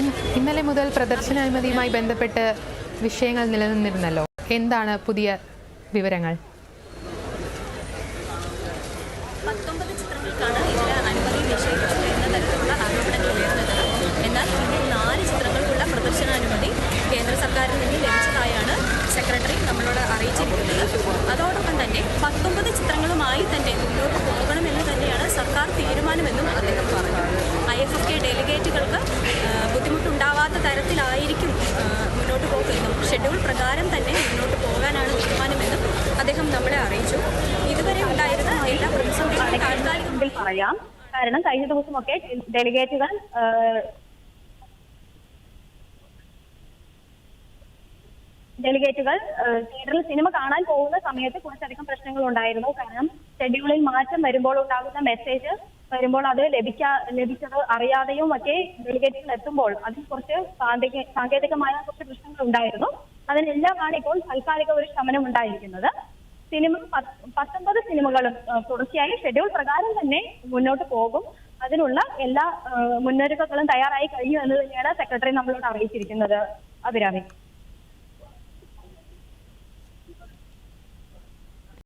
ഇന്നലെ മുതൽ പ്രദർശനാനുമതിയുമായി ബന്ധപ്പെട്ട് വിഷയങ്ങൾ നിലനിന്നിരുന്നല്ലോ. എന്താണ് പുതിയ വിവരങ്ങൾ? പത്തൊമ്പത് ചിത്രങ്ങൾക്കാണ് മുമ്പിൽ പറയാം. കാരണം കഴിഞ്ഞ ദിവസമൊക്കെ ഡെലിഗേറ്റുകൾ ഡെലിഗേറ്റുകൾ തിയേറ്ററിൽ സിനിമ കാണാൻ പോകുന്ന സമയത്ത് കുറച്ചധികം പ്രശ്നങ്ങൾ ഉണ്ടായിരുന്നു. കാരണം ഷെഡ്യൂളിൽ മാറ്റം വരുമ്പോൾ ഉണ്ടാകുന്ന മെസ്സേജ് വരുമ്പോൾ അത് ലഭിക്കാ ലഭിച്ചത് അറിയാതെയും ഒക്കെ ഡെലിഗേറ്റുകൾ എത്തുമ്പോൾ അതിൽ കുറച്ച് സാങ്കേതികമായ കുറച്ച് പ്രശ്നങ്ങൾ ഉണ്ടായിരുന്നു. അതിനെല്ലാമാണ് ഇപ്പോൾ താൽക്കാലിക ഒരു ശമനം ഉണ്ടായിരിക്കുന്നത്. സിനിമ പത്ത് പത്തൊമ്പത് സിനിമകളും തുടർച്ചയായി ഷെഡ്യൂൾ പ്രകാരം തന്നെ മുന്നോട്ട് പോകും. അതിനുള്ള എല്ലാ മുന്നൊരുക്കങ്ങളും തയ്യാറായി കഴിഞ്ഞു എന്ന് തന്നെയാണ് സെക്രട്ടറി നമ്മളോട് അറിയിച്ചിരിക്കുന്നത് അഭിരാമി.